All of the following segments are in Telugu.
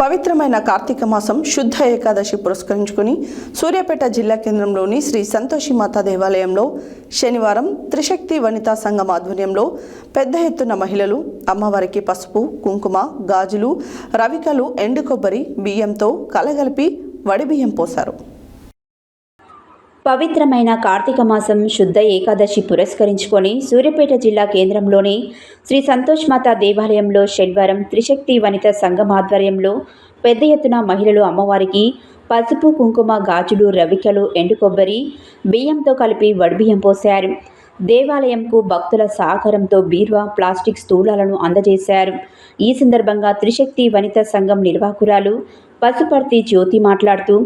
పవిత్రమైన కార్తీక మాసం శుద్ధ ఏకాదశి పురస్కరించుకుని సూర్యాపేట జిల్లా కేంద్రంలోని శ్రీ సంతోషి మాతా దేవాలయంలో శనివారం త్రిశక్తి వనితా సంఘం ఆధ్వర్యంలో పెద్ద ఎత్తున మహిళలు అమ్మవారికి పసుపు కుంకుమ గాజులు రవికలు ఎండు కొబ్బరి బియ్యంతో కలగలిపి వడిబియ్యం పోశారు. పవిత్రమైన కార్తీక మాసం శుద్ధ ఏకాదశి పురస్కరించుకొని సూర్యాపేట జిల్లా కేంద్రంలోని శ్రీ సంతోష్ మాత దేవాలయంలో శనివారం త్రిశక్తి వనిత సంఘం ఆధ్వర్యంలో పెద్ద ఎత్తున మహిళలు అమ్మవారికి పసుపు కుంకుమ గాజులు రవికలు ఎండు కొబ్బరి బియ్యంతో కలిపి వడిబియ్యం పోశారు దేవాలయంకు భక్తుల సహకారంతో బీర్వా ప్లాస్టిక్ స్థూలాలను అందజేశారు. ఈ సందర్భంగా త్రిశక్తి వనిత సంఘం నిర్వాహకురాలు పసుపర్తి జ్యోతి మాట్లాడుతూ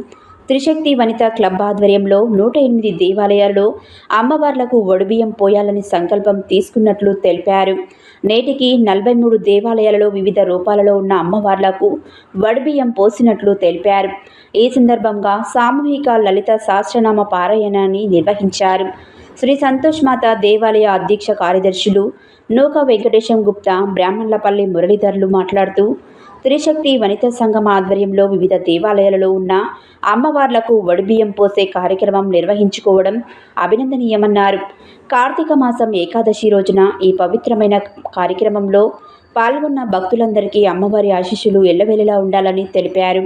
త్రిశక్తి వనిత క్లబ్ ఆధ్వర్యంలో నూట ఎనిమిది దేవాలయాల్లో అమ్మవార్లకు ఒడిబియ్యం పోయాలని సంకల్పం తీసుకున్నట్లు తెలిపారు. నేటికి నలభై మూడు దేవాలయాలలో వివిధ రూపాలలో ఉన్న అమ్మవార్లకు వడిబియ్యం పోసినట్లు తెలిపారు. ఈ సందర్భంగా సామూహిక లలిత సహస్రనామ పారాయణాన్ని నిర్వహించారు. శ్రీ సంతోష్ మాత దేవాలయ అధ్యక్ష కార్యదర్శులు నూక వెంకటేశం గుప్తా బ్రాహ్మణ్లపల్లి మురళీధర్లు మాట్లాడుతూ త్రిశక్తి వనితా సంఘం ఆధ్వర్యంలో వివిధ దేవాలయాలలో ఉన్న అమ్మవార్లకు వడిబియ్యం పోసే కార్యక్రమం నిర్వహించుకోవడం అభినందనీయమన్నారు. కార్తీక మాసం ఏకాదశి రోజున ఈ పవిత్రమైన కార్యక్రమంలో పాల్గొన్న భక్తులందరికీ అమ్మవారి ఆశీస్సులు ఎల్లవేళలా ఉండాలని తెలిపారు.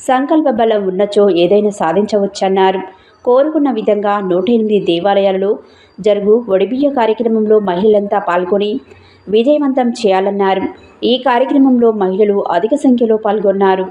సంకల్ప బలం ఉన్నచో ఏదైనా సాధించవచ్చన్నారు. కోరుకున్న విధంగా నూట ఎనిమిది దేవాలయాలలో జరుగు ఒడిబియ్య కార్యక్రమంలో మహిళలంతా పాల్గొని విజయవంతం చేయాలన్నారు. ఈ కార్యక్రమంలో మహిళలు అధిక సంఖ్యలో పాల్గొన్నారు.